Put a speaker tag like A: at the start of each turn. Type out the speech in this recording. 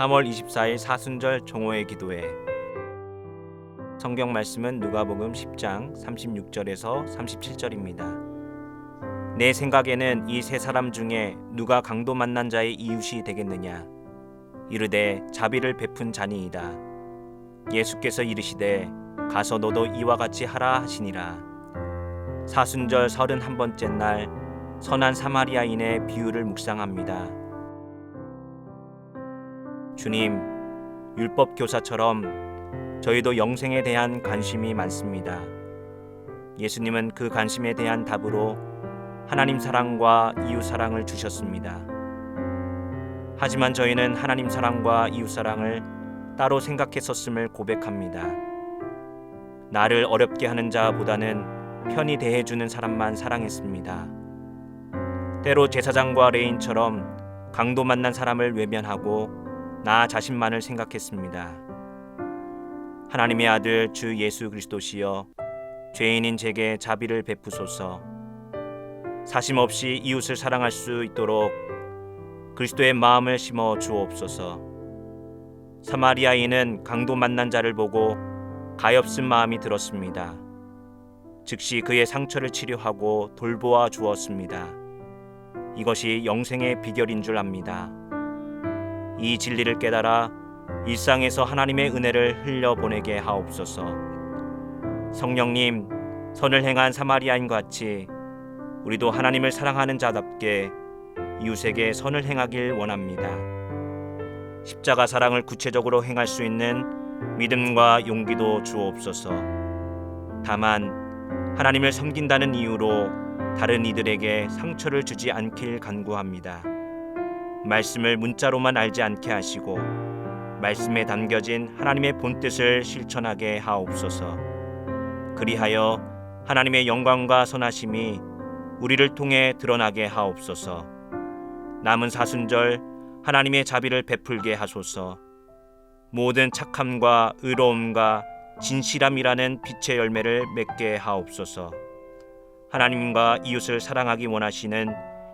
A: 3월 24일 사순절 종호의 기도회 성경 말씀은 누가복음 10장 36절에서 37절입니다. 내 생각에는 이 세 사람 중에 누가 강도 만난 자의 이웃이 되겠느냐 이르되 자비를 베푼 자니이다. 예수께서 이르시되 가서 너도 이와 같이 하라 하시니라. 사순절 서른 한 번째 날 선한 사마리아인의 비유를 묵상합니다. 주님, 율법 교사처럼 저희도 영생에 대한 관심이 많습니다. 예수님은 그 관심에 대한 답으로 하나님 사랑과 이웃 사랑을 주셨습니다. 하지만 저희는 하나님 사랑과 이웃 사랑을 따로 생각했었음을 고백합니다. 나를 어렵게 하는 자보다는 편히 대해주는 사람만 사랑했습니다. 때로 제사장과 레인처럼 강도 만난 사람을 외면하고 나 자신만을 생각했습니다. 하나님의 아들 주 예수 그리스도시여 죄인인 제게 자비를 베푸소서. 사심 없이 이웃을 사랑할 수 있도록 그리스도의 마음을 심어 주옵소서. 사마리아인은 강도 만난 자를 보고 가엾은 마음이 들었습니다. 즉시 그의 상처를 치료하고 돌보아 주었습니다. 이것이 영생의 비결인 줄 압니다. 이 진리를 깨달아 일상에서 하나님의 은혜를 흘려 보내게 하옵소서. 성령님, 선을 행한 사마리아인 같이 우리도 하나님을 사랑하는 자답게 이웃에게 선을 행하길 원합니다. 십자가 사랑을 구체적으로 행할 수 있는 믿음과 용기도 주옵소서. 다만 하나님을 섬긴다는 이유로 다른 이들에게 상처를 주지 않길 간구합니다. 말씀을 문자로만 알지 않게 하시고 말씀에 담겨진 하나님의 본뜻을 실천하게 하옵소서. 그리하여 하나님의 영광과 선하심이 우리를 통해 드러나게 하옵소서. 남은 사순절 하나님의 자비를 베풀게 하소서. 모든 착함과 의로움과 진실함이라는 빛의 열매를 맺게 하옵소서. 하나님과 이웃을 사랑하기 원하시는